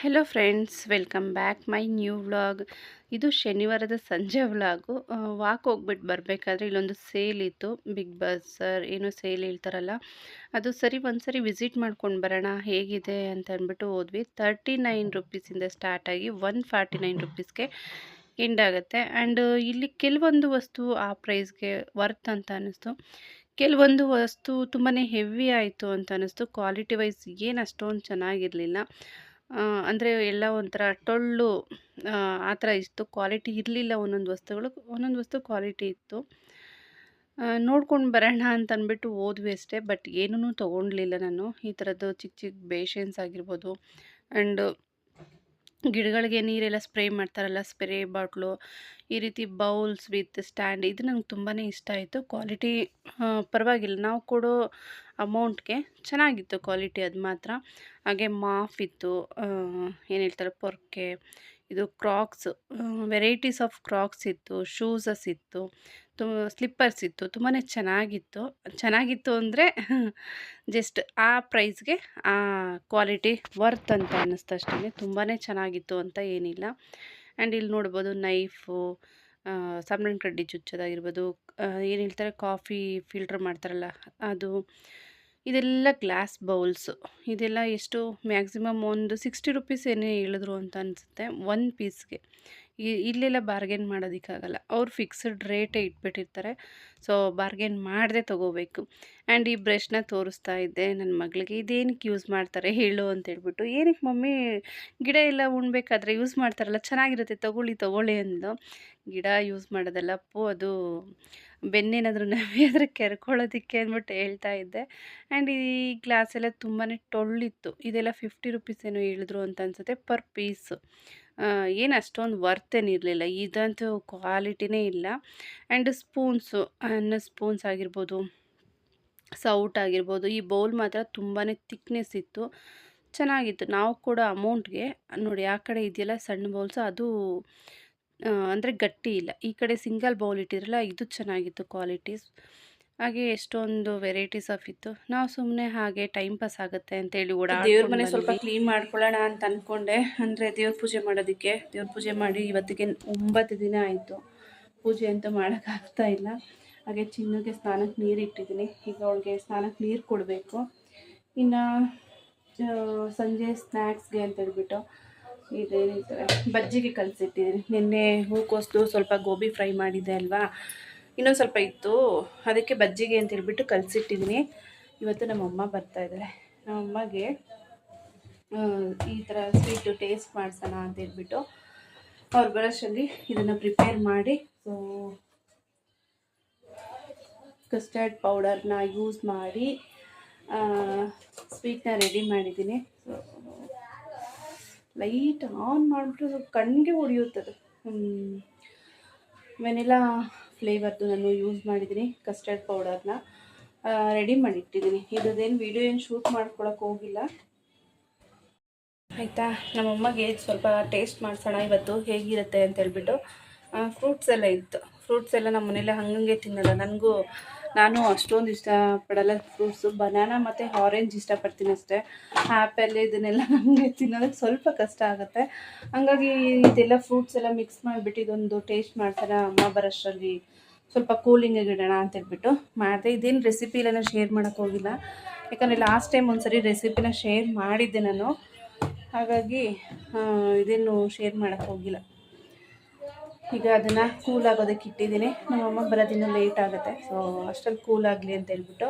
Hello friends welcome back my new vlog ಇದು ಶನಿವಾರದ ಸಂಜೆ ವ್ಲಾಗು ವಾಕ್ ಹೋಗ್ಬಿಟ್ಟು ಬರಬೇಕಾದ್ರೆ ಇಲ್ಲೊಂದು ಸೇಲ್ ಇತ್ತು. ಬಿಗ್ ಬಜಾರ್ ಏನೋ ಸೇಲ್ ಹೇಳ್ತಾರಲ್ಲ. ಅದು ಸರಿ ಒಂದು ಸರಿ ವಿಸಿಟ್ ಮಾಡ್ಕೊಂಡು ಬರೋಣ, ಹೇಗಿದೆ ಅಂತ ಅಂದ್ಬಿಟ್ಟು ಹೋದ್ವಿ. ತರ್ಟಿ ನೈನ್ ರುಪೀಸಿಂದ ಸ್ಟಾರ್ಟ್ ಆಗಿ ಒನ್ ಫಾರ್ಟಿ ನೈನ್ ರುಪೀಸ್ಗೆ ಎಂಡ್ ಆಗುತ್ತೆ. ಆ್ಯಂಡ್ ಇಲ್ಲಿ ಕೆಲವೊಂದು ವಸ್ತು ಆ ಪ್ರೈಸ್ಗೆ ವರ್ತ್ ಅಂತ ಅನ್ನಿಸ್ತು ಕೆಲವೊಂದು ವಸ್ತು ತುಂಬಾ ಹೆವಿ ಆಯಿತು ಅಂತ ಅನ್ನಿಸ್ತು ಕ್ವಾಲಿಟಿ ವೈಸ್ ಏನು ಅಷ್ಟೊಂದು ಚೆನ್ನಾಗಿರಲಿಲ್ಲ. ಅಂದರೆ ಎಲ್ಲ ಒಂಥರ ಟೊಳ್ಳು, ಆ ಥರ ಇತ್ತು. ಕ್ವಾಲಿಟಿ ಇರಲಿಲ್ಲ ಒಂದೊಂದು ವಸ್ತುಗಳು. ಒಂದೊಂದು ವಸ್ತು ಕ್ವಾಲಿಟಿ ಇತ್ತು. ನೋಡ್ಕೊಂಡು ಬರೋಣ ಅಂತ ಅಂದ್ಬಿಟ್ಟು ಓದ್ವಿ ಅಷ್ಟೇ. ಬಟ್ ಏನೂ ತೊಗೊಳ್ಲಿಲ್ಲ ನಾನು. ಈ ಥರದ್ದು ಚಿಕ್ಕ ಚಿಕ್ಕ ಬೇಷನ್ಸ್ ಆಗಿರ್ಬೋದು. ಆ್ಯಂಡ್ ಗಿಡಗಳಿಗೆ ನೀರೆಲ್ಲ ಸ್ಪ್ರೇ ಮಾಡ್ತಾರಲ್ಲ ಸ್ಪ್ರೇ ಬಾಟ್ಲು, ಈ ರೀತಿ ಬೌಲ್ಸ್ ವಿತ್ ಸ್ಟ್ಯಾಂಡ್ ಇದು ನಂಗೆ ತುಂಬಾ ಇಷ್ಟ ಆಯಿತು. ಕ್ವಾಲಿಟಿ ಪರವಾಗಿಲ್ಲ. ನಾವು ಕೊಡೋ ಅಮೌಂಟ್ಗೆ ಚೆನ್ನಾಗಿತ್ತು ಕ್ವಾಲಿಟಿ ಅದು ಮಾತ್ರ. ಹಾಗೆ ಮಾಫ್ ಇತ್ತು ಏನು ಹೇಳ್ತಾರೆ ಪೊರ್ಕೆ, ಇದು ಕ್ರಾಕ್ಸ್ ವೆರೈಟೀಸ್ ಆಫ್ ಕ್ರಾಕ್ಸ್ ಇತ್ತು, ಶೂಸಸ್ ಇತ್ತು. ತು ಸ್ಲಿಪ್ಪರ್ಸ್ ಇತ್ತು ತುಂಬಾ ಚೆನ್ನಾಗಿತ್ತು. ಚೆನ್ನಾಗಿತ್ತು ಅಂದರೆ ಜಸ್ಟ್ ಆ ಪ್ರೈಸ್ಗೆ ಆ ಕ್ವಾಲಿಟಿ ವರ್ತ್ ಅಂತ ಅನ್ನಿಸ್ತು ಅಷ್ಟೇ ತುಂಬಾ ಚೆನ್ನಾಗಿತ್ತು ಅಂತ ಏನಿಲ್ಲ. ಆ್ಯಂಡ್ ಇಲ್ಲಿ ನೋಡ್ಬೋದು ನೈಫು ಸಾಂಬ್ರಾಣಿ ಕಡ್ಡಿ ಚುಚ್ಚೋದಾಗಿರ್ಬೋದು ಏನು ಹೇಳ್ತಾರೆ, ಕಾಫಿ ಫಿಲ್ಟ್ರ್ ಮಾಡ್ತಾರಲ್ಲ, ಅದು, ಇದೆಲ್ಲ ಗ್ಲಾಸ್ ಬೌಲ್ಸು. ಇದೆಲ್ಲ ಎಷ್ಟು ಮ್ಯಾಕ್ಸಿಮಮ್ ಒಂದು ಸಿಕ್ಸ್ಟಿ ರುಪೀಸ್ ಏನೇ ಹೇಳಿದ್ರು ಅಂತ ಅನಿಸುತ್ತೆ, ಒನ್ ಪೀಸ್ಗೆ. ಇಲ್ಲೆಲ್ಲ ಬಾರ್ಗೇನ್ ಮಾಡೋದಕ್ಕಾಗಲ್ಲ. ಅವ್ರು ಫಿಕ್ಸ್ಡ್ ರೇಟೇ ಇಟ್ಬಿಟ್ಟಿರ್ತಾರೆ. ಸೊ ಬಾರ್ಗೇನ್ ಮಾಡದೆ ತೊಗೋಬೇಕು. ಆ್ಯಂಡ್ ಈ ಬ್ರಷ್ನ ತೋರಿಸ್ತಾ ಇದ್ದೆ. ನನ್ನ ಮಗಳಿಗೆ ಇದೇನಕ್ಕೆ ಯೂಸ್ ಮಾಡ್ತಾರೆ ಹೇಳು ಅಂತ ಹೇಳ್ಬಿಟ್ಟು ಏನಕ್ಕೆ ಮಮ್ಮಿ ಗಿಡ ಎಲ್ಲ ಉಣ್ಬೇಕಾದ್ರೆ ಯೂಸ್ ಮಾಡ್ತಾರಲ್ಲ, ಚೆನ್ನಾಗಿರುತ್ತೆ, ತೊಗೊಳ್ಳಿ ತೊಗೊಳ್ಳಿ ಅಂದು ಗಿಡ ಯೂಸ್ ಮಾಡೋದಲ್ಲ ಅಪ್ಪು ಅದು ಬೆನ್ನೇನಾದರೂ ನವಿಯಾದ್ರೆ ಕೆರ್ಕೊಳ್ಳೋದಕ್ಕೆ ಅಂದ್ಬಿಟ್ಟು ಹೇಳ್ತಾ ಇದ್ದೆ. ಆ್ಯಂಡ್ ಈ ಗ್ಲಾಸ್ ಎಲ್ಲ ತುಂಬಾ ಟೊಳ್ಳಿತ್ತು. ಇದೆಲ್ಲ ಫಿಫ್ಟಿ ರುಪೀಸ್ ಏನೋ ಹೇಳಿದ್ರು ಅಂತ ಅನ್ಸುತ್ತೆ ಪರ್ ಪೀಸು ಏನು ಅಷ್ಟೊಂದು ವರ್ತ್ ಏನಿರಲಿಲ್ಲ ಇದಂತೂ ಕ್ವಾಲಿಟಿನೇ ಇಲ್ಲ. ಆ್ಯಂಡ್ ಸ್ಪೂನ್ಸು ಅನ್ನ ಸ್ಪೂನ್ಸ್ ಆಗಿರ್ಬೋದು ಸೌಟ್ ಆಗಿರ್ಬೋದು, ಈ ಬೌಲ್ ಮಾತ್ರ ತುಂಬಾ ತಿಕ್ನೆಸ್ ಇತ್ತು. ಚೆನ್ನಾಗಿತ್ತು. ನಾವು ಕೂಡ ಅಮೌಂಟ್ಗೆ ನೋಡಿ ಆ ಕಡೆ ಇದೆಯಲ್ಲ ಸಣ್ಣ ಬೌಲ್ಸು ಅದು ಅಂದರೆ ಗಟ್ಟಿ ಇಲ್ಲ. ಈ ಕಡೆ ಸಿಂಗಲ್ ಬೌಲ್ ಇಟ್ಟಿರಲ್ಲ ಇದು ಚೆನ್ನಾಗಿತ್ತು ಕ್ವಾಲಿಟೀಸ್ ಹಾಗೆ ಎಷ್ಟೊಂದು ವೆರೈಟೀಸ್ ಆಫ್ ಇತ್ತು. ನಾವು ಸುಮ್ಮನೆ ಹಾಗೆ ಟೈಮ್ ಪಾಸ್ ಆಗುತ್ತೆ ಅಂತ ಹೇಳಿ ಓಡಾ ದೇವ್ರ ಮನೆ ಸ್ವಲ್ಪ ಕ್ಲೀನ್ ಮಾಡ್ಕೊಳ್ಳೋಣ ಅಂತ ಅಂದ್ಕೊಂಡೆ ಅಂದರೆ ದೇವ್ರ ಪೂಜೆ ಮಾಡೋದಕ್ಕೆ ದೇವ್ರ ಪೂಜೆ ಮಾಡಿ ಇವತ್ತಿಗೆ ಒಂಬತ್ತು ದಿನ ಆಯಿತು. ಪೂಜೆ ಅಂತ ಮಾಡೋಕ್ಕಾಗ್ತಾ ಇಲ್ಲ. ಹಾಗೆ ಚಿನ್ನಕ್ಕೆ ಸ್ನಾನಕ್ಕೆ ನೀರು ಇಟ್ಟಿದ್ದೀನಿ. ಈಗ ಅವಳಿಗೆ ಸ್ನಾನಕ್ಕೆ ನೀರು ಕೊಡಬೇಕು. ಇನ್ನು ಸಂಜೆ ಸ್ನ್ಯಾಕ್ಸ್ಗೆ ಅಂತ ಹೇಳ್ಬಿಟ್ಟು ಇದೇನಿರ್ತಾರೆ ಬಜ್ಜಿಗೆ ಕಲಸಿಟ್ಟಿದ್ದೀನಿ. ನಿನ್ನೆ ಹೂಕೋಸ್ದು ಸ್ವಲ್ಪ ಗೋಬಿ ಫ್ರೈ ಮಾಡಿದ್ದೆ ಅಲ್ವಾ? ಇನ್ನೊಂದು ಸ್ವಲ್ಪ ಇತ್ತು. ಅದಕ್ಕೆ ಬಜ್ಜಿಗೆ ಅಂತ ಹೇಳ್ಬಿಟ್ಟು ಕಲಸಿಟ್ಟಿದ್ದೀನಿ ಇವತ್ತು ನಮ್ಮಮ್ಮ ಬರ್ತಾಯಿದ್ದಾರೆ ನಮ್ಮಮ್ಮಗೆ ಈ ಥರ ಸ್ವೀಟು ಟೇಸ್ಟ್ ಮಾಡಿಸೋಣ ಅಂತ ಹೇಳ್ಬಿಟ್ಟು ಅವ್ರು ಬರೋಷಲ್ಲಿ ಇದನ್ನು ಪ್ರಿಪೇರ್ ಮಾಡಿ ಸೊ ಕಸ್ಟರ್ಡ್ ಪೌಡರ್ನ ಯೂಸ್ ಮಾಡಿ ಸ್ವೀಟ್ನ ರೆಡಿ ಮಾಡಿದ್ದೀನಿ. ಸೊ ಲೈಟ್ ಆನ್ ಮಾಡಿಬಿಟ್ಟು ಕಣ್ಣಿಗೆ ಹೊಡೆಯುತ್ತದು. ವೆನಿಲಾ ಫ್ಲೇವರ್ದು ನಾನು ಯೂಸ್ ಮಾಡಿದ್ದೀನಿ ಕಸ್ಟರ್ಡ್ ಪೌಡರ್ನ. ರೆಡಿ ಮಾಡಿಟ್ಟಿದ್ದೀನಿ. ಇದೇನು ವೀಡಿಯೋ ಏನು ಶೂಟ್ ಮಾಡ್ಕೊಳಕ್ಕೆ ಹೋಗಿಲ್ಲ. ಆಯಿತಾ? ನಮ್ಮಮ್ಮಗೆ ಸ್ವಲ್ಪ ಟೇಸ್ಟ್ ಮಾಡಿಸೋಣ ಇವತ್ತು, ಹೇಗಿರುತ್ತೆ ಅಂತ ಹೇಳ್ಬಿಟ್ಟು. ಫ್ರೂಟ್ಸ್ ಎಲ್ಲ ಇತ್ತು. ಫ್ರೂಟ್ಸ್ ಎಲ್ಲ ನಮ್ಮ ಮನೇಲಿ ಹಂಗಂಗೆ ತಿನ್ನಲ್ಲ. ನನಗೂ ನಾನು ಅಷ್ಟೊಂದು ಇಷ್ಟಪಡಲ್ಲ. ಫ್ರೂಟ್ಸು ಬನಾನಾ ಮತ್ತು ಆರೆಂಜ್ ಇಷ್ಟಪಡ್ತೀನಿ ಅಷ್ಟೇ. ಆ್ಯಪಲ್ ಇದನ್ನೆಲ್ಲ ನಮಗೆ ತಿನ್ನೋದಕ್ಕೆ ಸ್ವಲ್ಪ ಕಷ್ಟ ಆಗುತ್ತೆ. ಹಂಗಾಗಿ ಇದೆಲ್ಲ ಫ್ರೂಟ್ಸ್ ಎಲ್ಲ ಮಿಕ್ಸ್ ಮಾಡಿಬಿಟ್ಟು ಇದೊಂದು ಟೇಸ್ಟ್ ಮಾಡ್ತಾರೆ ಅಮ್ಮ ಬರೋಷ್ಟರಲ್ಲಿ ಸ್ವಲ್ಪ ಕೂಲಿಂಗಾಗಿ ಇಡೋಣ ಅಂತ ಹೇಳ್ಬಿಟ್ಟು. ಮಾಡಿದೆ ಇದೇನು ರೆಸಿಪಿ ನಾನು ಶೇರ್ ಮಾಡೋಕ್ಕೆ ಹೋಗಿಲ್ಲ. ಯಾಕಂದರೆ ಲಾಸ್ಟ್ ಟೈಮ್ ಒಂದು ಸರಿ ರೆಸಿಪಿನ ಶೇರ್ ಮಾಡಿದ್ದೆ ನಾನು. ಹಾಗಾಗಿ ಇದೇನು ಶೇರ್ ಮಾಡೋಕ್ಕೆ ಹೋಗಿಲ್ಲ. ಈಗ ಅದನ್ನು ಕೂಲ್ ಆಗೋದಕ್ಕೆ ಇಟ್ಟಿದ್ದೀನಿ. ನಮ್ಮಮ್ಮ ಬರೋದಿನ ಲೇಟ್ ಆಗುತ್ತೆ. ಸೊ ಅಷ್ಟಲ್ಲಿ ಕೂಲ್ ಆಗಲಿ ಅಂತ ಹೇಳ್ಬಿಟ್ಟು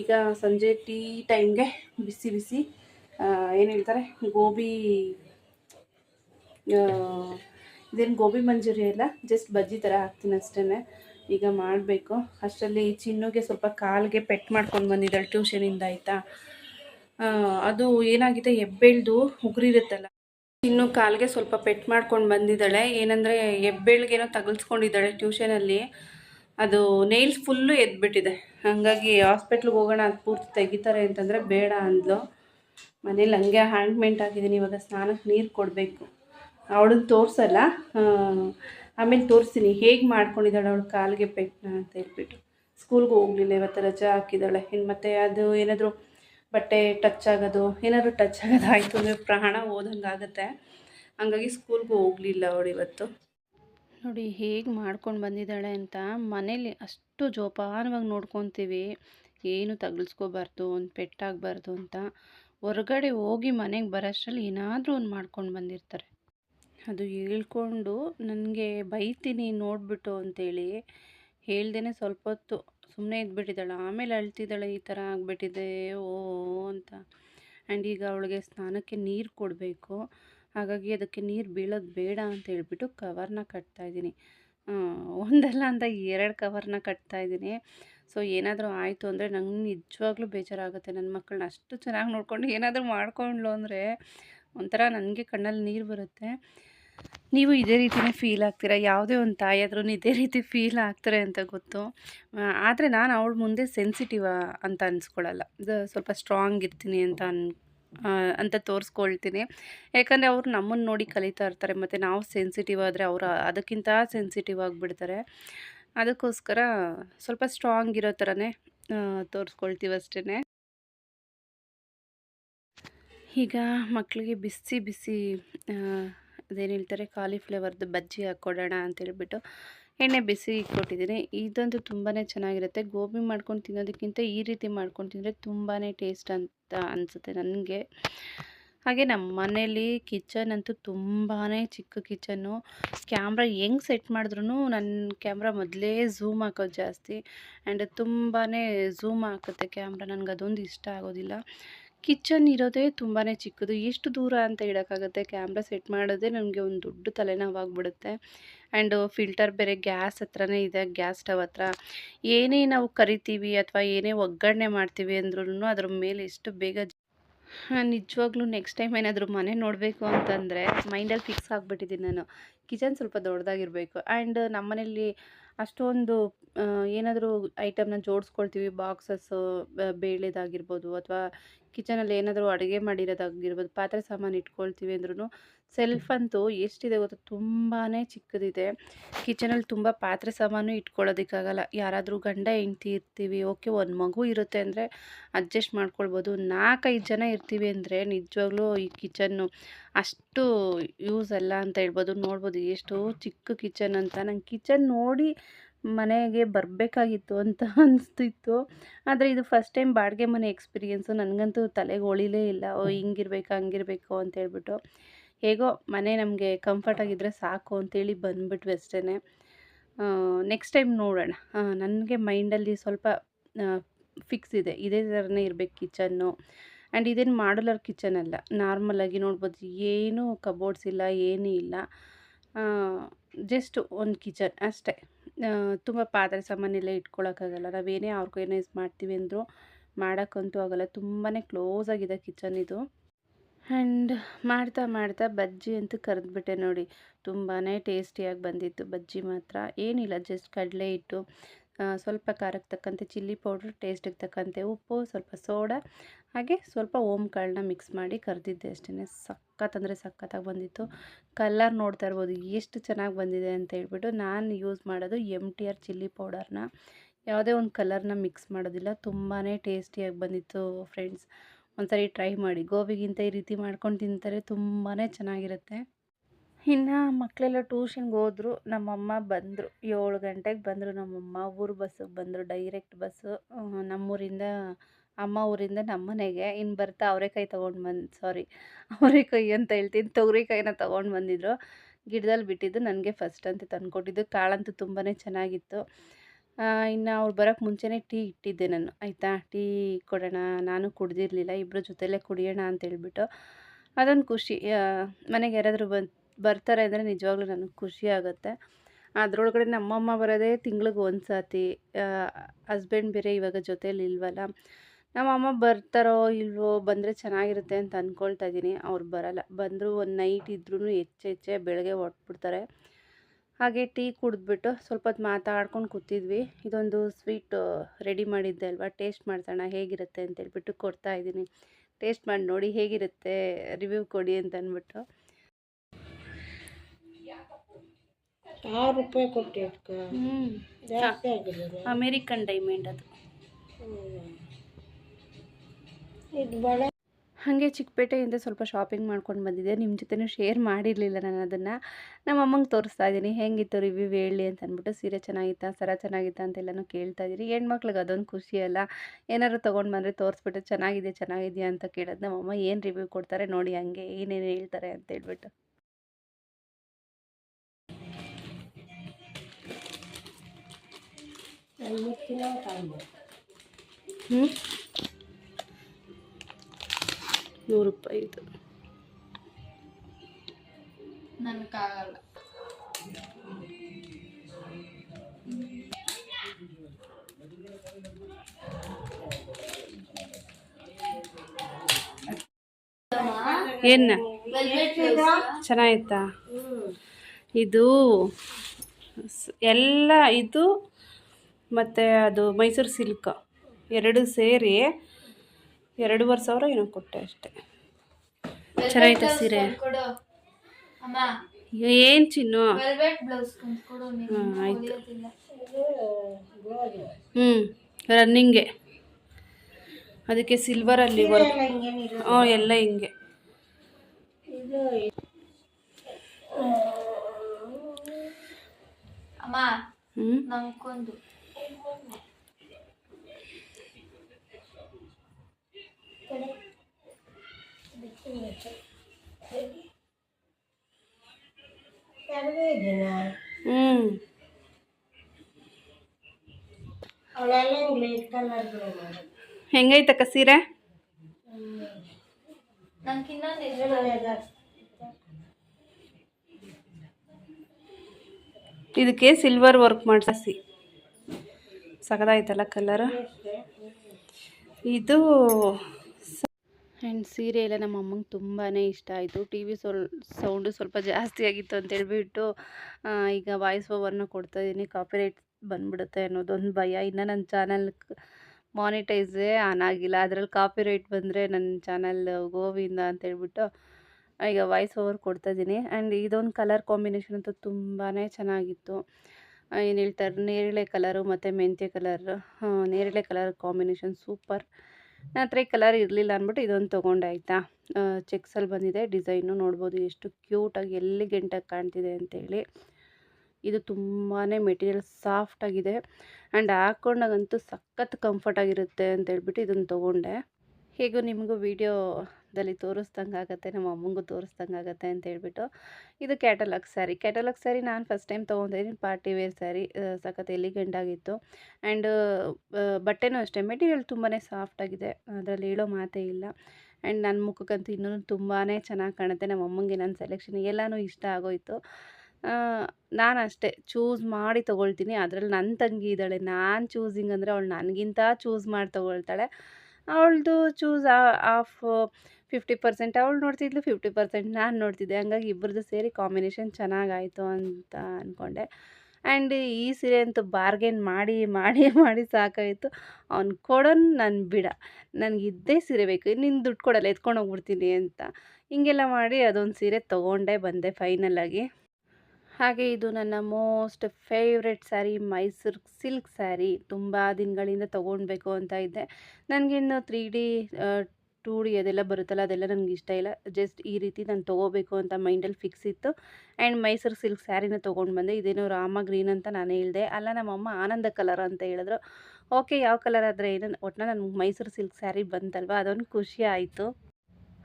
ಈಗ ಸಂಜೆ ಟೀ ಟೈಮ್ಗೆ ಬಿಸಿ ಬಿಸಿ ಏನು ಹೇಳ್ತಾರೆ? ಗೋಬಿ ಇದೇನು ಗೋಬಿ ಮಂಜೂರಿ ಎಲ್ಲ ಜಸ್ಟ್ ಬಜ್ಜಿ ಥರ ಹಾಕ್ತೀನಿ ಅಷ್ಟೇ ಈಗ ಮಾಡಬೇಕು. ಅಷ್ಟರಲ್ಲಿ ಚಿನ್ನುಗೆ ಸ್ವಲ್ಪ ಕಾಲಿಗೆ ಪೆಟ್ ಮಾಡ್ಕೊಂಡು ಬಂದಿದ್ದಾಳೆ ಟ್ಯೂಷನಿಂದ ಆಯಿತಾ? ಅದು ಏನಾಗಿದೆ? ಎಬ್ಬೆಳ್ದು ಉಗುರಿರುತ್ತಲ್ಲ. ಇನ್ನು ಕಾಲಿಗೆ ಸ್ವಲ್ಪ ಪೆಟ್ ಮಾಡ್ಕೊಂಡು ಬಂದಿದ್ದಾಳೆ. ಏನಂದರೆ ಹೆಬ್ಬೆಳ್ಗೇನೋ ತಗಲ್ಸ್ಕೊಂಡಿದ್ದಾಳೆ ಟ್ಯೂಷನಲ್ಲಿ. ಅದು ನೈಲ್ಸ್ ಫುಲ್ಲು ಎದ್ಬಿಟ್ಟಿದೆ. ಹಾಗಾಗಿ ಹಾಸ್ಪಿಟ್ಲಿಗೆ ಹೋಗೋಣ ಅದು ಪೂರ್ತಿ ತೆಗಿತಾರೆ ಅಂತಂದರೆ ಬೇಡ ಅಂದ್ಲು. ಮನೇಲಿ ಹಂಗೆ ಹ್ಯಾಂಡ್ಮೆಂಟ್ ಆಗಿದ್ದೀನಿ, ಇವಾಗ ಸ್ನಾನಕ್ಕೆ ನೀರು ಕೊಡಬೇಕು. ಅವಳನ್ನ ತೋರಿಸಲ್ಲ. ಆಮೇಲೆ ತೋರಿಸ್ತೀನಿ. ಹೇಗೆ ಮಾಡ್ಕೊಂಡಿದ್ದಾಳೆ ಅವಳು ಕಾಲಿಗೆ ಪೆಟ್ಟನ್ನ ಅಂತ ಹೇಳ್ಬಿಟ್ಟು. ಸ್ಕೂಲ್ಗೆ ಹೋಗಲಿಲ್ಲ, ಇವತ್ತು ರಜಾ ಹಾಕಿದ್ದಾಳೆ. ಇನ್ನು ಮತ್ತು ಅದು ಏನಾದರೂ ಬಟ್ಟೆ ಟಚ್ ಆಗೋದು, ಏನಾದ್ರು ಟಚ್ ಆಗೋದು ಆಯಿತು ಅಂದರೆ ಪ್ರಾಣ ಹೋದಂಗೆ ಆಗುತ್ತೆ. ಹಂಗಾಗಿ ಸ್ಕೂಲ್ಗೂ ಹೋಗಲಿಲ್ಲ ಅವಳು ಇವತ್ತು. ನೋಡಿ, ಹೇಗೆ ಮಾಡ್ಕೊಂಡು ಬಂದಿದ್ದಾಳೆ ಅಂತ ಮನೇಲಿ ಅಷ್ಟು ಜೋಪಾನವಾಗಿ ನೋಡ್ಕೊತೀವಿ. ಏನು ತಗಲ್ಸ್ಕೋಬಾರ್ದು, ಒಂದು ಪೆಟ್ಟಾಗಬಾರ್ದು ಅಂತ. ಹೊರಗಡೆ ಹೋಗಿ ಮನೆಗೆ ಬರೋಷ್ಟರಲ್ಲಿ ಏನಾದರೂ ಒಂದು ಮಾಡ್ಕೊಂಡು ಬಂದಿರ್ತಾರೆ. ಅದು ಹೇಳ್ಕೊಂಡು ನನಗೆ ಬೈತೀನಿ ನೋಡಿಬಿಟ್ಟು ಅಂತೇಳಿ ಹೇಳ್ದೇ ಸ್ವಲ್ಪ ಹೊತ್ತು ಸುಮ್ಮನೆ ಇದ್ಬಿಟ್ಟಿದ್ದಾಳೆ. ಆಮೇಲೆ ಅಳ್ತಿದ್ದಾಳೆ, ಈ ಥರ ಆಗಿಬಿಟ್ಟಿದೆ, ಓ, ಅಂತ. ಆ್ಯಂಡ್ ಈಗ ಅವಳಿಗೆ ಸ್ನಾನಕ್ಕೆ ನೀರು ಕೊಡಬೇಕು. ಹಾಗಾಗಿ ಅದಕ್ಕೆ ನೀರು ಬೀಳೋದು ಬೇಡ ಅಂತ ಹೇಳ್ಬಿಟ್ಟು ಕವರ್ನ ಕಟ್ತಾಯಿದ್ದೀನಿ ಒಂದಲ್ಲ ಅಂತ ಎರಡು ಕವರ್ನ ಕಟ್ತಾಯಿದ್ದೀನಿ ಸೊ ಏನಾದರೂ ಆಯಿತು ಅಂದರೆ ನಂಗೆ ನಿಜವಾಗ್ಲೂ ಬೇಜಾರಾಗುತ್ತೆ. ನನ್ನ ಮಕ್ಕಳನ್ನ ಅಷ್ಟು ಚೆನ್ನಾಗಿ ನೋಡ್ಕೊಂಡು ಏನಾದರೂ ಮಾಡ್ಕೊಂಡ್ಲು ಅಂದರೆ ಒಂಥರ ನನಗೆ ಕಣ್ಣಲ್ಲಿ ನೀರು ಬರುತ್ತೆ. ನೀವು ಇದೇ ರೀತಿಯೇ ಫೀಲ್ ಆಗ್ತೀರಾ? ಯಾವುದೇ ಒಂದು ತಾಯಿ ಆದ್ರೂ ಇದೇ ರೀತಿ ಫೀಲ್ ಆಗ್ತಾರೆ ಅಂತ ಗೊತ್ತು. ಆದರೆ ನಾನು ಅವಳ ಮುಂದೆ ಸೆನ್ಸಿಟಿವ್ ಅಂತ ಅನ್ಸ್ಕೊಳ್ಳಲ್ಲ ಸ್ವಲ್ಪ ಸ್ಟ್ರಾಂಗ್ ಇರ್ತೀನಿ ಅಂತ ಅನ್ ಅಂತ ತೋರಿಸ್ಕೊಳ್ತೀನಿ. ಯಾಕಂದರೆ ಅವ್ರು ನಮ್ಮನ್ನು ನೋಡಿ ಕಲಿತಾ ಇರ್ತಾರೆ. ಮತ್ತು ನಾವು ಸೆನ್ಸಿಟಿವ್ ಆದರೆ ಅವರು ಅದಕ್ಕಿಂತ ಸೆನ್ಸಿಟಿವ್ ಆಗಿಬಿಡ್ತಾರೆ. ಅದಕ್ಕೋಸ್ಕರ ಸ್ವಲ್ಪ ಸ್ಟ್ರಾಂಗ್ ಇರೋ ಥರನೇ ತೋರಿಸ್ಕೊಳ್ತೀವಿ ಅಷ್ಟೇ ಈಗ ಮಕ್ಕಳಿಗೆ ಬಿಸಿ ಬಿಸಿ ಅದೇನು ಹೇಳ್ತಾರೆ? ಕಾಲಿಫ್ಲವರ್ದು ಬಜ್ಜಿ ಹಾಕ್ಕೊಡೋಣ ಅಂತೇಳ್ಬಿಟ್ಟು ಎಣ್ಣೆ ಬಿಸಿ ಇಟ್ಕೊಟ್ಟಿದ್ದೀನಿ. ಇದಂತೂ ತುಂಬಾ ಚೆನ್ನಾಗಿರುತ್ತೆ. ಗೋಬಿ ಮಾಡ್ಕೊಂಡು ತಿನ್ನೋದಕ್ಕಿಂತ ಈ ರೀತಿ ಮಾಡ್ಕೊಂಡು ತಿಂದರೆ ತುಂಬಾ ಟೇಸ್ಟ್ ಅಂತ ಅನಿಸುತ್ತೆ ನನಗೆ. ಹಾಗೆ ನಮ್ಮ ಮನೇಲಿ ಕಿಚನ್ ಅಂತೂ ತುಂಬಾ ಚಿಕ್ಕ ಕಿಚನ್ನು. ಕ್ಯಾಮ್ರಾ ಹೆಂಗೆ ಸೆಟ್ ಮಾಡಿದ್ರೂ ನನ್ನ ಕ್ಯಾಮ್ರಾ ಮೊದಲೇ ಝೂಮ್ ಹಾಕೋದು ಜಾಸ್ತಿ. ಆ್ಯಂಡ್ ತುಂಬಾ ಝೂಮ್ ಹಾಕುತ್ತೆ ಕ್ಯಾಮ್ರಾ. ನನಗೆ ಅದೊಂದು ಇಷ್ಟ ಆಗೋದಿಲ್ಲ. ಕಿಚನ್ ಇರೋದೇ ತುಂಬಾ ಚಿಕ್ಕದು. ಎಷ್ಟು ದೂರ ಅಂತ ಇಡೋಕ್ಕಾಗುತ್ತೆ ಕ್ಯಾಮ್ರಾ ಸೆಟ್ ಮಾಡೋದೇ ನನಗೆ ಒಂದು ದೊಡ್ಡ ತಲೆನೋವಾಗ್ಬಿಡುತ್ತೆ. ಆ್ಯಂಡ್ ಫಿಲ್ಟರ್ ಬೇರೆ ಗ್ಯಾಸ್ ಹತ್ರನೇ ಇದೆ. ಗ್ಯಾಸ್ ಸ್ಟವ್ ಹತ್ರ. ಏನೇ ನಾವು ಕರಿತೀವಿ ಅಥವಾ ಏನೇ ಒಗ್ಗರಣೆ ಮಾಡ್ತೀವಿ ಅಂದ್ರೂ ಅದ್ರ ಮೇಲೆ ಎಷ್ಟು ಬೇಗ ನಿಜವಾಗ್ಲೂ ನೆಕ್ಸ್ಟ್ ಟೈಮ್ ಏನಾದರೂ ಮನೆ ನೋಡಬೇಕು ಅಂತಂದರೆ ಮೈಂಡಲ್ಲಿ ಫಿಕ್ಸ್ ಆಗಿಬಿಟ್ಟಿದ್ದೀನಿ ನಾನು. ಕಿಚನ್ ಸ್ವಲ್ಪ ದೊಡ್ಡದಾಗಿರಬೇಕು. ಆ್ಯಂಡ್ ನಮ್ಮನೇಲಿ ಅಷ್ಟೊಂದು ಏನಾದರೂ ಐಟಮ್ನ ಜೋಡಿಸ್ಕೊಳ್ತೀವಿ. ಬಾಕ್ಸಸ್ಸು ಬೇಳೆದಾಗಿರ್ಬೋದು ಅಥವಾ ಕಿಚನಲ್ಲಿ ಏನಾದರೂ ಅಡುಗೆ ಮಾಡಿರೋದಾಗಿರ್ಬೋದು ಪಾತ್ರೆ ಸಾಮಾನು ಇಟ್ಕೊಳ್ತೀವಿ ಅಂದ್ರೂ ಸೆಲ್ಫ್ ಅಂತೂ ಎಷ್ಟಿದೆ ಗೊತ್ತು? ತುಂಬಾ ಚಿಕ್ಕದಿದೆ. ಕಿಚನಲ್ಲಿ ತುಂಬ ಪಾತ್ರೆ ಸಾಮಾನು ಇಟ್ಕೊಳ್ಳೋದಕ್ಕಾಗಲ್ಲ. ಯಾರಾದರೂ ಗಂಡ ಹೆಂಡ್ತಿ ಇರ್ತೀವಿ ಓಕೆ ಒಂದು ಮಗು ಇರುತ್ತೆ ಅಂದರೆ ಅಡ್ಜಸ್ಟ್ ಮಾಡ್ಕೊಳ್ಬೋದು. ನಾಲ್ಕೈದು ಜನ ಇರ್ತೀವಿ ಅಂದರೆ ನಿಜವಾಗ್ಲೂ ಈ ಕಿಚನ್ನು ಅಷ್ಟು ಯೂಸ್ ಅಲ್ಲ ಅಂತ ಹೇಳ್ಬೋದು. ನೋಡ್ಬೋದು ಎಷ್ಟು ಚಿಕ್ಕ ಕಿಚನ್ ಅಂತ. ನಂಗೆ ಕಿಚನ್ ನೋಡಿ ಮನೆಗೆ ಬರಬೇಕಾಗಿತ್ತು ಅಂತ ಅನಿಸ್ತಿತ್ತು. ಆದರೆ ಇದು ಫಸ್ಟ್ ಟೈಮ್ ಬಾಡಿಗೆ ಮನೆ ಎಕ್ಸ್ಪೀರಿಯೆನ್ಸು ನನಗಂತೂ ತಲೆಗೆ ಹೊಳಿಲೇ ಇಲ್ಲ. ಓ ಹಿಂಗಿರ್ಬೇಕು ಹಂಗಿರ್ಬೇಕು ಅಂತ ಹೇಳ್ಬಿಟ್ಟು. ಹೇಗೋ ಮನೆ ನಮಗೆ ಕಂಫರ್ಟಾಗಿದ್ದರೆ ಸಾಕು ಅಂತೇಳಿ ಬಂದ್ಬಿಟ್ವಿ ಅಷ್ಟೇ ನೆಕ್ಸ್ಟ್ ಟೈಮ್ ನೋಡೋಣ. ನನಗೆ ಮೈಂಡಲ್ಲಿ ಸ್ವಲ್ಪ ಫಿಕ್ಸ್ ಇದೆ. ಇದೇ ಥರನೇ ಇರಬೇಕು ಕಿಚನ್ನು ಆ್ಯಂಡ್ ಇದೇನು ಮಾಡ್ಯುಲರ್ ಕಿಚನ್ ಅಲ್ಲ. ನಾರ್ಮಲಾಗಿ ನೋಡ್ಬೋದು. ಏನೂ ಕಬೋರ್ಡ್ಸ್ ಇಲ್ಲ ಏನೂ ಇಲ್ಲ. ಜಸ್ಟ್ ಒಂದು ಕಿಚನ್ ಅಷ್ಟೇ. ತುಂಬ ಪಾತ್ರೆ ಸಾಮಾನೆಲ್ಲ ಇಟ್ಕೊಳ್ಳೋಕ್ಕಾಗಲ್ಲ ನಾವೇನೇ ಯೂಸ್ ಮಾಡ್ತೀವಿ ಅಂದರೂ ಮಾಡೋಕ್ಕಂತೂ ಆಗೋಲ್ಲ. ತುಂಬಾ ಕ್ಲೋಸ್ ಆಗಿದೆ ಕಿಚನ್ ಇದು. ಆ್ಯಂಡ್ ಮಾಡ್ತಾ ಮಾಡ್ತಾ ಬಜ್ಜಿ ಅಂತೂ ಕರೆದ್ಬಿಟ್ಟೆ ನೋಡಿ. ತುಂಬಾ ಟೇಸ್ಟಿಯಾಗಿ ಬಂದಿತ್ತು. ಬಜ್ಜಿ ಮಾತ್ರ ಏನಿಲ್ಲ, ಜಸ್ಟ್ ಕಡಲೆ ಹಿಟ್ಟು ಸ್ವಲ್ಪ ಖಾರಕ್ಕೆ ತಕ್ಕಂತೆ ಚಿಲ್ಲಿ ಪೌಡ್ರ್, ಟೇಸ್ಟಿಗೆ ತಕ್ಕಂತೆ ಉಪ್ಪು, ಸ್ವಲ್ಪ ಸೋಡಾ, ಹಾಗೆ ಸ್ವಲ್ಪ ಓಮ್ ಕಾಳನ್ನ ಮಿಕ್ಸ್ ಮಾಡಿ ಕರೆದಿದ್ದೆ ಅಷ್ಟೇ ಸಖತ್ ಅಂದರೆ ಸಖತ್ತಾಗಿ ಬಂದಿತ್ತು. ಕಲರ್ ನೋಡ್ತಾ ಇರ್ಬೋದು, ಎಷ್ಟು ಚೆನ್ನಾಗಿ ಬಂದಿದೆ ಅಂತ ಹೇಳ್ಬಿಟ್ಟು ನಾನು ಯೂಸ್ ಮಾಡೋದು ಎಂ ಟಿ ಆರ್ ಚಿಲ್ಲಿ ಪೌಡರ್ನ. ಯಾವುದೇ ಒಂದು ಕಲರ್ನ ಮಿಕ್ಸ್ ಮಾಡೋದಿಲ್ಲ ತುಂಬಾ ಟೇಸ್ಟಿಯಾಗಿ ಬಂದಿತ್ತು ಫ್ರೆಂಡ್ಸ್ ಒಂದ್ಸರಿ ಟ್ರೈ ಮಾಡಿ. ಗೋಬಿಗಿಂತ ಈ ರೀತಿ ಮಾಡ್ಕೊಂಡು ತಿಂತಾರೆ ತುಂಬಾ ಚೆನ್ನಾಗಿರುತ್ತೆ. ಇನ್ನು ಮಕ್ಕಳೆಲ್ಲ ಟ್ಯೂಷನ್ಗೆ ಹೋದ್ರು, ನಮ್ಮಮ್ಮ ಬಂದರು. ಏಳು ಗಂಟೆಗೆ ಬಂದರು ನಮ್ಮಮ್ಮ. ಊರು ಬಸ್ಸಿಗೆ ಬಂದರು ಡೈರೆಕ್ಟ್ ಬಸ್ಸು ನಮ್ಮೂರಿಂದ, ಅಮ್ಮ ಊರಿಂದ ನಮ್ಮನೆಗೆ ಇನ್ನು ಬರ್ತಾ ಅವರೆಕಾಯಿ ತೊಗೊಂಡು ಬಂದು ಸಾರಿ ಅವರೆಕಾಯಿ ಅಂತ ಹೇಳ್ತೀನಿ. ತೊಗರಿಕಾಯಿನ ತೊಗೊಂಡು ಬಂದಿದ್ರು. ಗಿಡದಲ್ಲಿ ಬಿಟ್ಟಿದ್ದು ನನಗೆ ಫಸ್ಟ್ ಅಂತ ತಂದುಕೊಟ್ಟಿದ್ದು. ಕಾಳಂತೂ ತುಂಬಾ ಚೆನ್ನಾಗಿತ್ತು. ಇನ್ನು ಅವ್ರು ಬರೋಕ್ಕೆ ಮುಂಚೆನೇ ಟೀ ಇಟ್ಟಿದ್ದೆ ನಾನು. ಆಯಿತಾ? ಟೀ ಕೊಡೋಣ. ನಾನು ಕುಡ್ದಿರಲಿಲ್ಲ. ಇಬ್ಬರ ಜೊತೆಲೇ ಕುಡಿಯೋಣ ಅಂತ ಹೇಳ್ಬಿಟ್ಟು ಅದೊಂದು ಖುಷಿ. ಮನೆಗೆ ಯಾರಾದರೂ ಬಂದು ಬರ್ತಾರೆ ಅಂದರೆ ನಿಜವಾಗ್ಲೂ ನನಗೆ ಖುಷಿ ಆಗುತ್ತೆ. ಅದರೊಳಗಡೆ ನಮ್ಮಮ್ಮ ಬರೋದೇ ತಿಂಗ್ಳಿಗೆ ಒಂದು ಸರ್ತಿ ಹಸ್ಬೆಂಡ್ ಬೇರೆ ಇವಾಗ ಜೊತೇಲಿ ಇಲ್ವಲ್ಲ. ನಮ್ಮಮ್ಮ ಬರ್ತಾರೋ ಇಲ್ವೋ ಬಂದರೆ ಚೆನ್ನಾಗಿರುತ್ತೆ ಅಂತ ಅಂದ್ಕೊಳ್ತಾ ಇದ್ದೀನಿ. ಅವ್ರು ಬರೋಲ್ಲ. ಬಂದರೂ ಒಂದು ನೈಟ್ ಇದ್ರೂ ಹೆಚ್ಚೆ ಹೆಚ್ಚೆ ಬೆಳಗ್ಗೆ ಹೊಟ್ಬಿಡ್ತಾರೆ ಹಾಗೆ ಟೀ ಕುಡಿದ್ಬಿಟ್ಟು ಸ್ವಲ್ಪ ಹೊತ್ತು ಮಾತಾಡ್ಕೊಂಡು ಕೂತಿದ್ವಿ. ಇದೊಂದು ಸ್ವೀಟು ರೆಡಿ ಮಾಡಿದ್ದೆ ಅಲ್ವಾ? ಟೇಸ್ಟ್ ಮಾಡ್ಸೋಣ, ಹೇಗಿರುತ್ತೆ ಅಂತೇಳ್ಬಿಟ್ಟು ಕೊಡ್ತಾ ಇದ್ದೀನಿ. ಟೇಸ್ಟ್ ಮಾಡಿ ನೋಡಿ ಹೇಗಿರುತ್ತೆ ರಿವ್ಯೂ ಕೊಡಿ ಅಂತ ಅಂದ್ಬಿಟ್ಟು ಆರು ರೂಪಾಯಿ ಕೊಟ್ಟು ಅಕ್ಕ. ಜಾಸ್ತಿ ಅಮೇರಿಕನ್ ಡೈಮಂಡ್ ಅದು. ಇದು ಬಳೆ. ಹಾಗೆ ಚಿಕ್ಕಪೇಟೆಯಿಂದ ಸ್ವಲ್ಪ ಶಾಪಿಂಗ್ ಮಾಡ್ಕೊಂಡು ಬಂದಿದ್ದೆ. ನಿಮ್ಮ ಜೊತೆನೂ ಶೇರ್ ಮಾಡಿರಲಿಲ್ಲ ನಾನು ಅದನ್ನು. ನಮ್ಮ ಅಮ್ಮಂಗೆ ತೋರಿಸ್ತಾ ಇದ್ದೀನಿ ಹೆಂಗಿತ್ತು ರಿವ್ಯೂ ಹೇಳಿ ಅಂತ ಅಂದ್ಬಿಟ್ಟು ಸೀರೆ ಚೆನ್ನಾಗಿತ್ತಾ ಸರ ಚೆನ್ನಾಗಿತ್ತಾ ಅಂತೆಲ್ಲನೂ ಕೇಳ್ತಾ ಇದ್ದೀನಿ ಹೆಣ್ಮಕ್ಳಿಗೆ ಅದೊಂದು ಖುಷಿ ಅಲ್ಲ. ಏನಾದ್ರು ತೊಗೊಂಡು ಬಂದರೆ ತೋರಿಸ್ಬಿಟ್ಟು ಚೆನ್ನಾಗಿದೆ ಚೆನ್ನಾಗಿದೆಯಾ ಅಂತ ಕೇಳೋದು. ನಮ್ಮಮ್ಮ ಏನು ರಿವ್ಯೂ ಕೊಡ್ತಾರೆ ನೋಡಿ ಹಂಗೆ ಏನೇನು ಹೇಳ್ತಾರೆ ಅಂತ ಹೇಳ್ಬಿಟ್ಟು. ಹ್ಞೂ ನೂರು ರೂಪಾಯಿ ಇದು ನನಗಾಗಲ್ಲ ಏನು? ಚೆನ್ನಾಗಿತ್ತಾ? ಇದು ಸ್- ಎಲ್ಲ ಇದು ಮತ್ತು ಅದು ಮೈಸೂರು ಸಿಲ್ಕ್ ಎರಡು ಸೇರಿ ಎರಡೂವರೆ ಸಾವಿರ ಏನೋ ಕೊಟ್ಟೆ ಅಷ್ಟೆ. ಚೆನ್ನಾಗಿತ್ತು ಸೀರೆ. ಅಮ್ಮ. ಏನು ಚಿನ್ನು? ಹಾಂ ಬ್ಲೌಸ್ ಕೊಡು ನೀನು ಹ್ಮ್, ಆಯ್ತು. ಹ್ಞೂ ರನ್ನಿಂಗೆ ಅದಕ್ಕೆ ಸಿಲ್ವರಲ್ಲಿ ವರ್ಕ್ ಹಾಂ ಹ್ಞೂ ಎಲ್ಲ ಹಿಂಗೆ. ಇದು ಅಮ್ಮ ಹ್ಞೂ ಮಾಡೋದು ಹೆಂಗೈತಕ್ಕ ಸೀರೆ? ಇದಕ್ಕೆ ಸಿಲ್ವರ್ ವರ್ಕ್ ಮಾಡಿಸಿ. ಸಗದಾಯ್ತಲ್ಲ ಕಲರ್ ಇದು ಆ್ಯಂಡ್ ಸೀರೆ ಎಲ್ಲ ನಮ್ಮ ಅಮ್ಮಂಗೆ ತುಂಬಾ ಇಷ್ಟ ಆಯಿತು. ಟಿ ವಿ ಸ್ವಲ್ ಸೌಂಡು ಸ್ವಲ್ಪ ಜಾಸ್ತಿ ಆಗಿತ್ತು ಅಂತೇಳ್ಬಿಟ್ಟು ಈಗ ವಾಯ್ಸ್ ಓವರ್ನ ಕೊಡ್ತಾ ಇದ್ದೀನಿ ಕಾಪಿರೈಟ್ ಬಂದ್ಬಿಡುತ್ತೆ ಅನ್ನೋದೊಂದು ಭಯ. ಇನ್ನು ನನ್ನ ಚಾನಲ್ ಮಾನಿಟೈಸೇ ಆನ್ ಆಗಿಲ್ಲ. ಕಾಪಿ ಕಾಪಿರೈಟ್ ಬಂದರೆ ನನ್ನ ಚಾನಲ್ ಗೋವಿಂದ ಅಂತೇಳ್ಬಿಟ್ಟು ಈಗ ವಾಯ್ಸ್ ಓವರ್ ಕೊಡ್ತಾ ಇದ್ದೀನಿ ಆ್ಯಂಡ್ ಇದೊಂದು ಕಲರ್ ಕಾಂಬಿನೇಷನ್ ಅಂತೂ ತುಂಬಾ ಚೆನ್ನಾಗಿತ್ತು. ಏನು ಹೇಳ್ತಾರೆ, ನೇರಳೆ ಕಲರು ಮತ್ತು ಮೆಂತ್ಯ ಕಲರ್. ನೇರಳೆ ಕಲರ್ ಕಾಂಬಿನೇಷನ್ ಸೂಪರ್. ನನ್ನ ಹತ್ರ ಈ ಕಲರ್ ಇರಲಿಲ್ಲ ಅಂದ್ಬಿಟ್ಟು ಇದೊಂದು ತೊಗೊಂಡೆ ಆಯಿತಾ? ಚೆಕ್ಸಲ್ಲಿ ಬಂದಿದೆ ಡಿಸೈನು ನೋಡ್ಬೋದು, ಎಷ್ಟು ಕ್ಯೂಟಾಗಿ ಎಲ್ಲಿಗೆಂಟಾಗಿ ಕಾಣ್ತಿದೆ ಅಂತೇಳಿ. ಇದು ತುಂಬಾ ಮೆಟೀರಿಯಲ್ ಸಾಫ್ಟಾಗಿದೆ ಆ್ಯಂಡ್ ಹಾಕ್ಕೊಂಡಾಗಂತೂ ಸಖತ್ ಕಂಫರ್ಟಾಗಿರುತ್ತೆ ಅಂತ ಹೇಳ್ಬಿಟ್ಟು ಇದನ್ನು ತೊಗೊಂಡೆ. ಹೇಗೂ ನಿಮಗೂ ವಿಡಿಯೋದಲ್ಲಿ ತೋರಿಸ್ದಂಗೆ ಆಗುತ್ತೆ ನಮ್ಮ ಅಮ್ಮಂಗೂ ತೋರಿಸ್ದಂಗೆ ಆಗುತ್ತೆ ಅಂತ ಹೇಳ್ಬಿಟ್ಟು ಇದು ಕ್ಯಾಟಲಾಗ್ ಸ್ಯಾರಿ. ಕ್ಯಾಟಲಾಗ್ ಸ್ಯಾರಿ ನಾನು ಫಸ್ಟ್ ಟೈಮ್ ತೊಗೊಂಡಿದ್ದೀನಿ, ಪಾರ್ಟಿ ವೇರ್ ಸ್ಯಾರಿ ಸಖತ್ ಎಲಿಗೆಂಟ್ ಗಂಡಾಗಿತ್ತು ಆ್ಯಂಡ್ ಬಟ್ಟೆನೂ ಅಷ್ಟೇ, ಮೆಟೀರಿಯಲ್ ತುಂಬಾ ಸಾಫ್ಟಾಗಿದೆ ಅದರಲ್ಲಿ ಹೇಳೋ ಮಾತೇ ಇಲ್ಲ. ಆ್ಯಂಡ್ ನನ್ನ ಮುಖಕ್ಕಂತೂ ಇನ್ನೂ ತುಂಬಾ ಚೆನ್ನಾಗಿ ಕಾಣುತ್ತೆ, ನಮ್ಮ ಅಮ್ಮಂಗೆ ನನ್ನ ಸೆಲೆಕ್ಷನ್ ಎಲ್ಲನೂ ಇಷ್ಟ ಆಗೋಯಿತು. ನಾನು ಅಷ್ಟೇ ಚೂಸ್ ಮಾಡಿ ತೊಗೊಳ್ತೀನಿ, ಅದರಲ್ಲಿ ನನ್ನ ತಂಗಿ ಇದ್ದಾಳೆ, ನಾನು ಚೂಸಿಂಗ್ ಅಂದರೆ ಅವಳು ನನಗಿಂತ ಚೂಸ್ ಮಾಡಿ ತೊಗೊಳ್ತಾಳೆ. ಅವಳದು ಚೂಸ್ ಆಫ್ ಫಿಫ್ಟಿ ಪರ್ಸೆಂಟ್ ಅವಳು ನೋಡ್ತಿದ್ಲು ಫಿಫ್ಟಿ ಪರ್ಸೆಂಟ್ ನಾನು ನೋಡ್ತಿದ್ದೆ. ಹಂಗಾಗಿ ಇಬ್ಬರದ್ದು ಸೇರಿ ಕಾಂಬಿನೇಷನ್ ಚೆನ್ನಾಗಾಯಿತು ಅಂತ ಅಂದ್ಕೊಂಡೆ ಆ್ಯಂಡ್ ಈ ಸೀರೆ ಅಂತೂ ಬಾರ್ಗೇನ್ ಮಾಡಿ ಮಾಡಿ ಮಾಡಿ ಸಾಕಾಯಿತು. ಅವ್ನು ಕೊಡೋನು ನಾನು ಬಿಡ. ನನಗೆ ಇದ್ದೇ ಸೀರೆ ಬೇಕು. ನಿನ್ನ ದುಡ್ಡು ಕೊಡಲ್ಲ, ಎತ್ಕೊಂಡು ಹೋಗ್ಬಿಡ್ತೀನಿ ಅಂತ. ಹಿಂಗೆಲ್ಲ ಮಾಡಿ ಅದೊಂದು ಸೀರೆ ತೊಗೊಂಡೇ ಬಂದೆ ಫೈನಲಾಗಿ ಹಾಗೆ ಇದು ನನ್ನ most favourite sari, Mysuru silk sari. ತುಂಬ ದಿನಗಳಿಂದ ತೊಗೊಳ್ಬೇಕು ಅಂತ ಇದ್ದೆ ನನಗಿನ್ನು ತ್ರೀ ಡಿ ಟೂ ಡಿ ಅದೆಲ್ಲ ಬರುತ್ತಲ್ಲ, ಅದೆಲ್ಲ ನನಗೆ ಇಷ್ಟ ಇಲ್ಲ. ಜಸ್ಟ್ ಈ ರೀತಿ ನಾನು ತೊಗೋಬೇಕು ಅಂತ ಮೈಂಡಲ್ಲಿ ಫಿಕ್ಸ್ ಇತ್ತು. ಆ್ಯಂಡ್ ಮೈಸೂರು ಸಿಲ್ಕ್ ಸ್ಯಾರಿನ ತೊಗೊಂಡು ಬಂದೆ. ಇದೇನೋ ರಾಮ ಗ್ರೀನ್ ಅಂತ ನಾನು ಹೇಳಿದೆ. ಅಲ್ಲ, ನಮ್ಮಮ್ಮ ಆನಂದ ಕಲರ್ ಅಂತ ಹೇಳಿದ್ರು. ಓಕೆ ಯಾವ ಕಲರ್ ಆದರೆ ಏನು ಒಟ್ಟನ್ನ ನನಗೆ ಮೈಸೂರು ಸಿಲ್ಕ್ ಸ್ಯಾರಿ ಬಂತಲ್ವ? ಅದೊಂದು ಖುಷಿ ಆಯಿತು.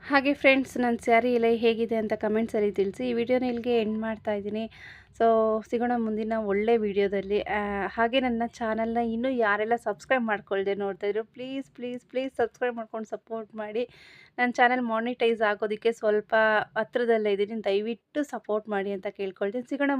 ಹಾಗೆ ಫ್ರೆಂಡ್ಸ್ ನನ್ನ ಸ್ಯಾರಿ ಇಲ್ಲ ಹೇಗಿದೆ ಅಂತ ಕಮೆಂಟ್ಸಲ್ಲಿ ತಿಳಿಸಿ. ಈ ವಿಡಿಯೋನ ಇಲ್ಲಿಗೆ ಎಂಡ್ ಮಾಡ್ತಾ ಇದ್ದೀನಿ. ಸೊ ಸಿಗೋಣ ಮುಂದಿನ ಒಳ್ಳೆ ವಿಡಿಯೋದಲ್ಲಿ ಹಾಗೆ ನನ್ನ ಚಾನಲ್ನ ಇನ್ನೂ ಯಾರೆಲ್ಲ ಸಬ್ಸ್ಕ್ರೈಬ್ ಮಾಡ್ಕೊಳ್ಳದೆ ನೋಡ್ತಾಯಿದ್ರು ಪ್ಲೀಸ್ ಪ್ಲೀಸ್ ಪ್ಲೀಸ್ ಸಬ್ಸ್ಕ್ರೈಬ್ ಮಾಡ್ಕೊಂಡು ಸಪೋರ್ಟ್ ಮಾಡಿ. ನನ್ನ ಚಾನಲ್ ಮಾನಿಟೈಸ್ ಆಗೋದಕ್ಕೆ ಸ್ವಲ್ಪ ಹತ್ರದಲ್ಲೇ ಇದ್ದೀನಿ. ದಯವಿಟ್ಟು ಸಪೋರ್ಟ್ ಮಾಡಿ ಅಂತ ಕೇಳ್ಕೊಳ್ತೀನಿ. ಸಿಗೋಣ